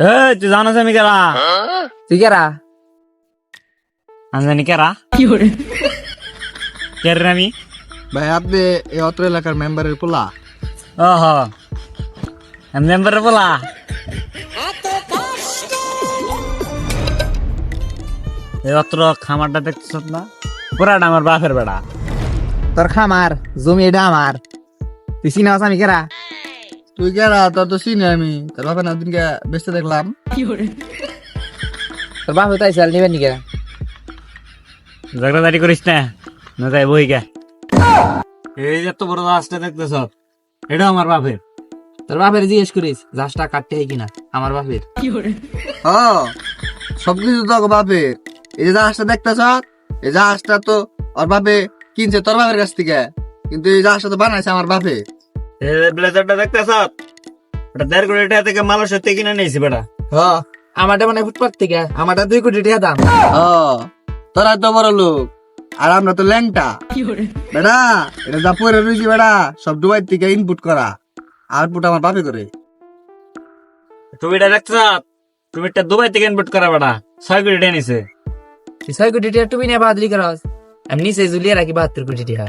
এ তুই জানোস আমি কেরা? তুই কেরা? আমি জানি কেরা? কের রে আমি ভাই আপনি এই অত্র এলাকার মেম্বারের পোলা? ওহ। আমি মেম্বার বলা এই অত্র খামারটা দেখছিস না? পুরাটা আমার বাপের বেড়া। তোর খামার জমি এটা আমার। তুই চিনাস আমি কেরা? তুই গেরা তোর তো চিনি আমি। তোর বাপের না দিনকে বেঁচতে দেখলাম। তোর বাপ তাই চাল নিবেন নি কেরা ঝগড়াঝাটি করিস না না যাই বই গে। এই যে এত বড় রাস্তা দেখতেছ এটা আমার বাপের। তোর বাপের জিজ্ঞেস করিস জাহাজটা কাটতে হয় কিনা? আমার বাপের। হ সবকিছু তো ওর বাপের। এই যে জাহাজটা দেখতেছ এই জাহাজটা তো ওর বাপে কিনছে তোর বাপের কাছ থেকে। কিন্তু এই জাহাজটা তো বানাইছে আমার বাপে। ব্লেজারটা দেখতেছ? ওটা দেড় কোটি টাকা থেকে মালয়েশিয়া থেকে কিনে নিয়েছি বেটা। হ। আমারটা মানে ফুটপাত থেকে আমারটা দুই কোটি টাকা দাম। হ তোরা তো বড় লোক আর আমরা তো ল্যাংটা। বেটা এটা যা পরে রয়েছি বেটা সব দুবাই থেকে ইনপুট করা। আউটপুট আমার বাপে করে। তুমি এটা দেখতেছ? তুমি এটা দুবাই থেকে ইনপুট করা বেটা ছয় কোটি টাকা নিছে ছয় কোটি টাকা তুমি নিয়ে বাহাদুরি করাস আমি নিচে ঝুলিয়ে রাখি বাহাত্তর কোটি টাকা।